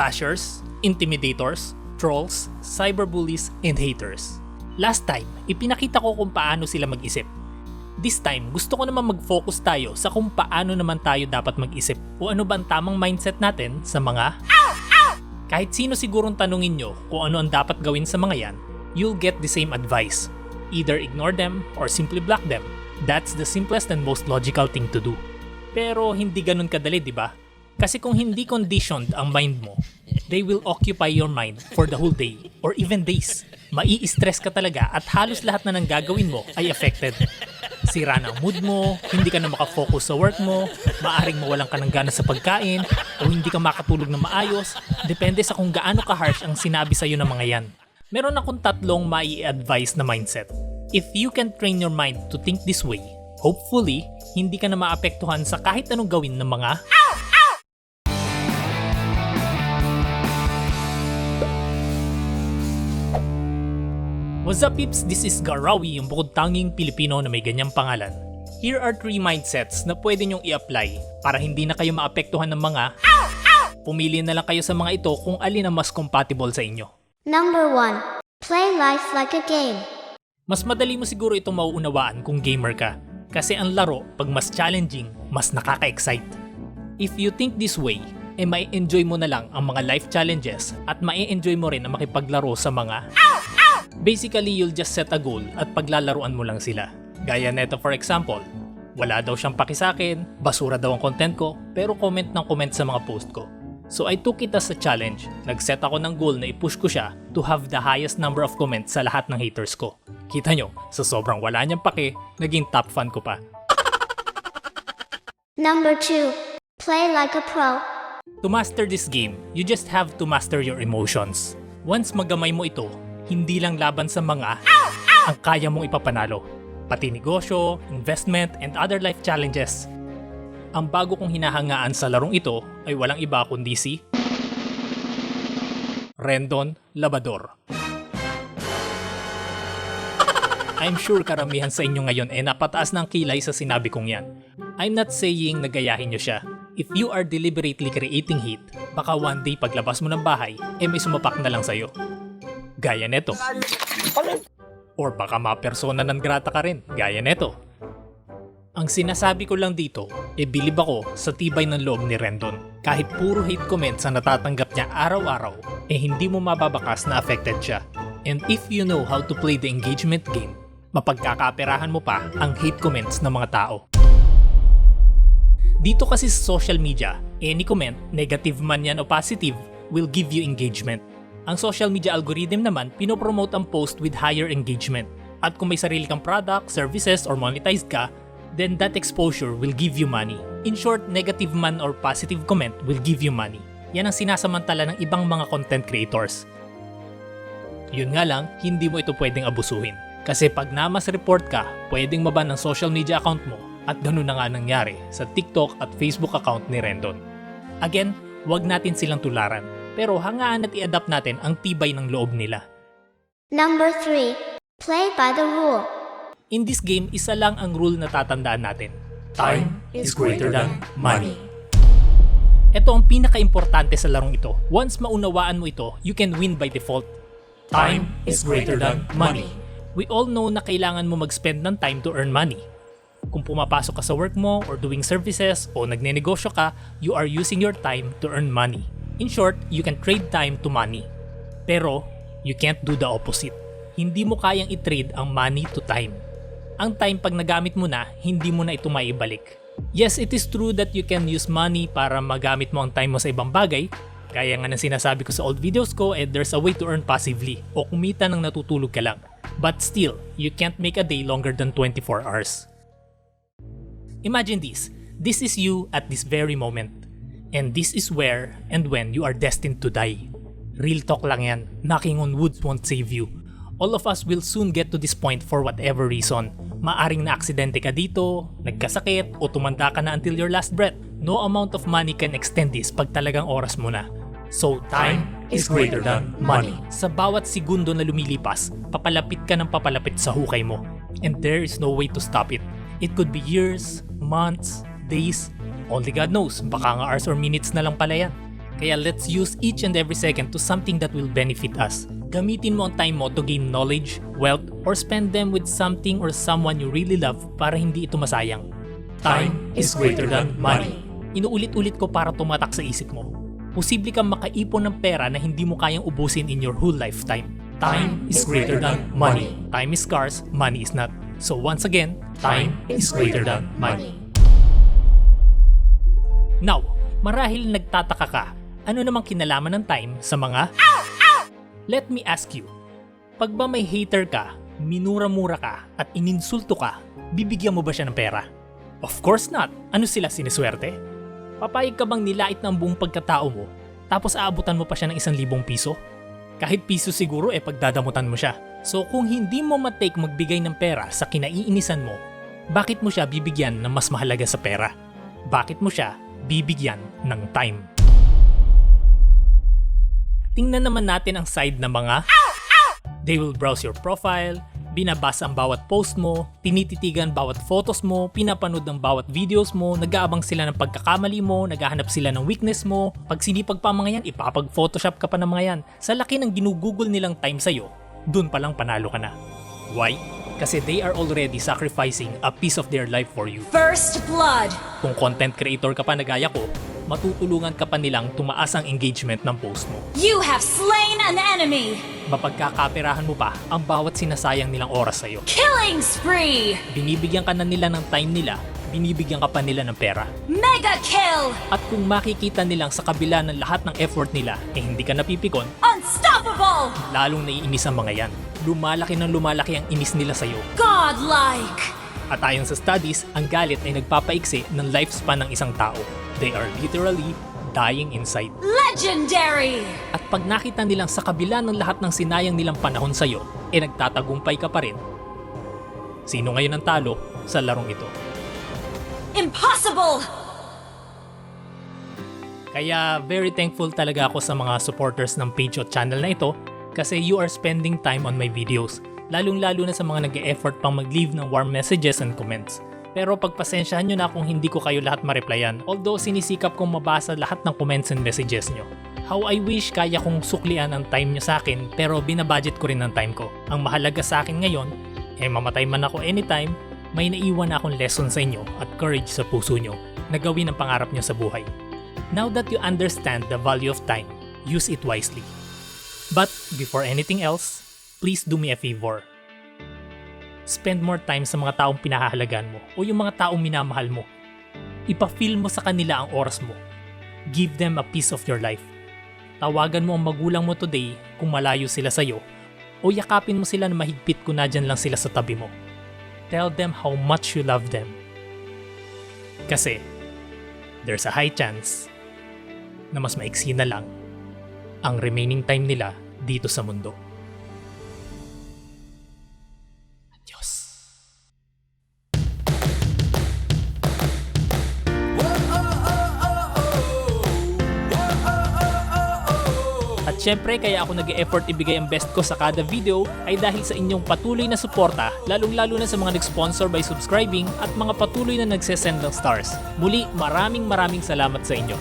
bashers, intimidators, trolls, cyberbullies, and haters. Last time, ipinakita ko kung paano sila mag-isip. This time, gusto ko naman mag-focus tayo sa kung paano naman tayo dapat mag-isip o ano ba ang tamang mindset natin sa mga kahit sino sigurong tanungin nyo kung ano ang dapat gawin sa mga yan, you'll get the same advice. Either ignore them or simply block them. That's the simplest and most logical thing to do. Pero hindi ganun kadali, di ba? Kasi kung hindi conditioned ang mind mo, they will occupy your mind for the whole day or even days. Mai-stress ka talaga at halos lahat na ng gagawin mo ay affected. Sira ang mood mo, hindi ka na makafocus sa work mo, maaring mawalan ka ng gana sa pagkain, o hindi ka makatulog na maayos, depende sa kung gaano ka-harsh ang sinabi sa'yo ng mga yan. Meron akong tatlong mai-advise na mindset. If you can train your mind to think this way, hopefully, hindi ka na maapektuhan sa kahit anong gawin ng mga What's up peeps? This is Garawi, yung bukod tanging Pilipino na may ganyang pangalan. Here are three mindsets na pwede nyong i-apply para hindi na kayo maapektuhan ng mga Pumili na lang kayo sa mga ito kung alin ang mas compatible sa inyo. Number 1. Play life like a game. Mas madali mo siguro itong mauunawaan kung gamer ka. Kasi ang laro, pag mas challenging, mas nakaka-excite. If you think this way, eh may enjoy mo na lang ang mga life challenges at mai enjoy mo rin ang makipaglaro sa mga Basically, you'll just set a goal at paglalaruan mo lang sila. Gaya neto for example, wala daw siyang paki sa akin, basura daw ang content ko, pero comment ng comment sa mga post ko. So I took it as a challenge. Nag-set ako ng goal na i-push ko siya to have the highest number of comments sa lahat ng haters ko. Kita nyo, sa sobrang wala niyang paki, naging top fan ko pa. Number 2. Play like a pro. To master this game, you just have to master your emotions. Once magamay mo ito, hindi lang laban sa mga ang kaya mong ipapanalo, pati negosyo, investment, and other life challenges. Ang bago kong hinahangaan sa larong ito ay walang iba kundi si Rendon Labador. I'm sure karamihan sa inyo ngayon ay napataas ng kilay sa sinabi kong yan. I'm not saying nagayahin nyo siya. If you are deliberately creating heat, baka one day paglabas mo ng bahay, eh may sumapak na lang sa'yo. Gaya neto. Or baka ma-persona ng grata ka rin, gaya neto. Ang sinasabi ko lang dito, e bilib ako sa tibay ng loob ni Rendon. Kahit puro hate comments ang natatanggap niya araw-araw, eh hindi mo mababakas na affected siya. And if you know how to play the engagement game, mapagkakaperahan mo pa ang hate comments ng mga tao. Dito kasi sa social media, any comment, negative man yan o positive, will give you engagement. Ang social media algorithm naman, pinopromote ang post with higher engagement. At kung may sarili kang product, services, or monetized ka, then that exposure will give you money. In short, negative man or positive comment will give you money. Yan ang sinasamantala ng ibang mga content creators. Yun nga lang, hindi mo ito pwedeng abusuhin. Kasi pag namas report ka, pwedeng maban ang social media account mo at ganun na nga nangyari sa TikTok at Facebook account ni Rendon. Again, wag natin silang tularan, pero hangaan at i-adapt natin ang tibay ng loob nila. Number 3. Play by the rule. In this game, isa lang ang rule na tatandaan natin. Time is greater than money. Ito ang pinaka-importante sa larong ito. Once maunawaan mo ito, you can win by default. Time is greater than money. We all know na kailangan mo mag-spend ng time to earn money. Kung pumapasok ka sa work mo or doing services o nagnenegosyo ka, you are using your time to earn money. In short, you can trade time to money. Pero, you can't do the opposite. Hindi mo kayang i-trade ang money to time. Ang time pag nagamit mo na, hindi mo na ito maibalik. Yes, it is true that you can use money para magamit mo ang time mo sa ibang bagay. Kaya nga ng sinasabi ko sa old videos ko, eh, there's a way to earn passively o kumita ng natutulog ka lang. But still, you can't make a day longer than 24 hours. Imagine this. This is you at this very moment. And this is where and when you are destined to die. Real talk lang yan. Knocking on wood won't save you. All of us will soon get to this point for whatever reason. Maaring na aksidente ka dito, nagkasakit, o tumanda ka na until your last breath. No amount of money can extend this pag talagang oras mo na. So time is greater than money. Sa bawat segundo na lumilipas, papalapit ka ng papalapit sa hukay mo. And there is no way to stop it. It could be years, months, days, only God knows, baka nga hours or minutes na lang pala yan. Kaya let's use each and every second to something that will benefit us. Gamitin mo ang time mo to gain knowledge, wealth, or spend them with something or someone you really love para hindi ito masayang. Time is greater than money. Inuulit-ulit ko para tumatak sa isip mo. Posible kang makaipon ng pera na hindi mo kayang ubusin in your whole lifetime. Time is greater than money. Time is scarce, money is not. So once again, time is greater than money. Now, marahil nagtataka ka, ano namang kinalaman ng time sa mga Let me ask you, pag ba may hater ka, minura-mura ka, at ininsulto ka, bibigyan mo ba siya ng pera? Of course not. Ano sila siniswerte? Papayag ka bang nilait ng buong pagkatao mo, tapos aabutan mo pa siya ng isang libong piso? Kahit piso siguro eh pagdadamutan mo siya. So kung hindi mo matake magbigay ng pera sa kinaiinisan mo, bakit mo siya bibigyan ng mas mahalaga sa pera? Bakit mo siya bibigyan ng time? Tingnan naman natin ang side ng mga They will browse your profile, binabasa ang bawat post mo, tinititigan bawat photos mo, pinapanood ng bawat videos mo, nag-aabang sila ng pagkakamali mo, naghahanap sila ng weakness mo. Pag sinipag pa ang mga yan, ipapag-photoshop ka pa ng mga yan. Sa laki ng ginugugol nilang time sa'yo, dun pa lang panalo ka na. Why? Kasi they are already sacrificing a piece of their life for you. First blood. Kung content creator ka pa na gaya ko, matutulungan ka pa nilang tumaas ang engagement ng post mo. You have slain an enemy. Mapagkakaperahan mo pa ang bawat sinasayang nilang oras sa'yo. Killing spree. Binibigyan ka na nila ng time nila, binibigyan ka pa nila ng pera. Mega kill. At kung makikita nilang sa kabila ng lahat ng effort nila, eh hindi ka napipikon, Unstoppable. lalong naiinis ang mga yan. Lumalaki ng lumalaki ang inis nila sa'yo. Godlike. At ayon sa studies, ang galit ay nagpapaiksi ng lifespan ng isang tao. They are literally dying inside. Legendary. At pag nakita nilang sa kabila ng lahat ng sinayang nilang panahon sa'yo, eh nagtatagumpay ka pa rin. Sino ngayon ang talo sa larong ito? Impossible. Kaya very thankful talaga ako sa mga supporters ng o channel na ito kasi you are spending time on my videos. Lalong-lalo na sa mga nag effort pang mag-leave ng warm messages and comments. Pero pagpasensyahan nyo na kung hindi ko kayo lahat ma-replyan although sinisikap kong mabasa lahat ng comments and messages nyo. How I wish kaya kong suklian ang time nyo sa akin pero binabudget ko rin ang time ko. Ang mahalaga sa akin ngayon, eh mamatay man ako anytime, may naiwan na akong lesson sa inyo at courage sa puso nyo na gawin ang pangarap nyo sa buhay. Now that you understand the value of time, use it wisely. But before anything else, please do me a favor. Spend more time sa mga taong pinahahalagan mo o yung mga taong minamahal mo. Ipa-feel mo sa kanila ang oras mo. Give them a piece of your life. Tawagan mo ang magulang mo today kung malayo sila sa'yo o yakapin mo sila na mahigpit kung nadyan lang sila sa tabi mo. Tell them how much you love them. Kasi, there's a high chance na mas maiksi na lang ang remaining time nila dito sa mundo. Adios. At syempre kaya ako nag effort ibigay ang best ko sa kada video ay dahil sa inyong patuloy na suporta lalong lalo na sa mga nag-sponsor by subscribing at mga patuloy na nagsesend ng stars. Muli maraming maraming salamat sa inyo.